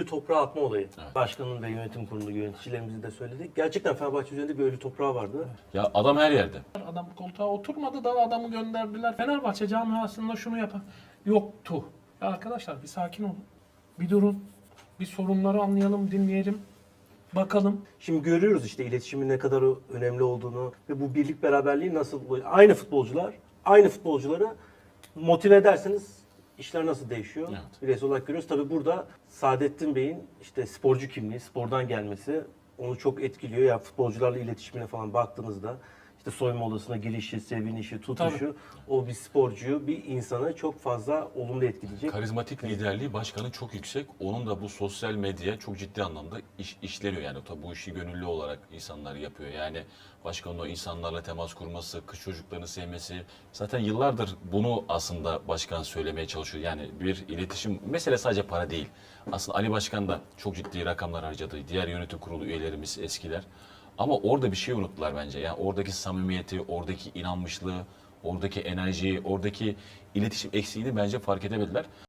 ölü toprağa atma olayı. Başkanın ve yönetim kurulu yöneticilerimizin de söyledik. Gerçekten Fenerbahçe üzerinde bir ölü toprağı vardı. Ya adam her yerde. Adam koltuğa oturmadı da adamı gönderdiler. Fenerbahçe camiasında şunu yapan yoktu. Ya arkadaşlar bir sakin olun. Bir durun. Bir sorunları anlayalım, dinleyelim. Bakalım. Şimdi görüyoruz işte iletişimin ne kadar önemli olduğunu ve bu birlik beraberliği nasıl aynı futbolcular aynı futbolcuları motive ederseniz işler nasıl değişiyor? Evet. Bireysel olarak görüyoruz. Tabii burada Saadettin Bey'in işte sporcu kimliği, spordan gelmesi onu çok etkiliyor. Ya futbolcularla iletişimine falan baktığınızda işte soyunma odasına girişi, sevinişi, tutuşu o bir sporcuyu, bir insanı çok fazla olumlu etkileyecek. Karizmatik liderliği başkanın çok yüksek. Onun da bu sosyal medya çok ciddi anlamda iş, işleniyor. Yani tabii bu işi gönüllü olarak insanlar yapıyor. Yani başkanın o insanlarla temas kurması, kız çocuklarını sevmesi. Zaten yıllardır bunu aslında başkan söylemeye çalışıyor. Yani bir iletişim, mesele sadece para değil. Aslında Ali Başkan da çok ciddi rakamlar harcadı. Diğer yönetim kurulu üyelerimiz eskiler. Ama orada bir şey unuttular bence. Yani oradaki samimiyeti, oradaki inanmışlığı, oradaki enerjiyi, oradaki iletişim eksiğini bence fark edemediler.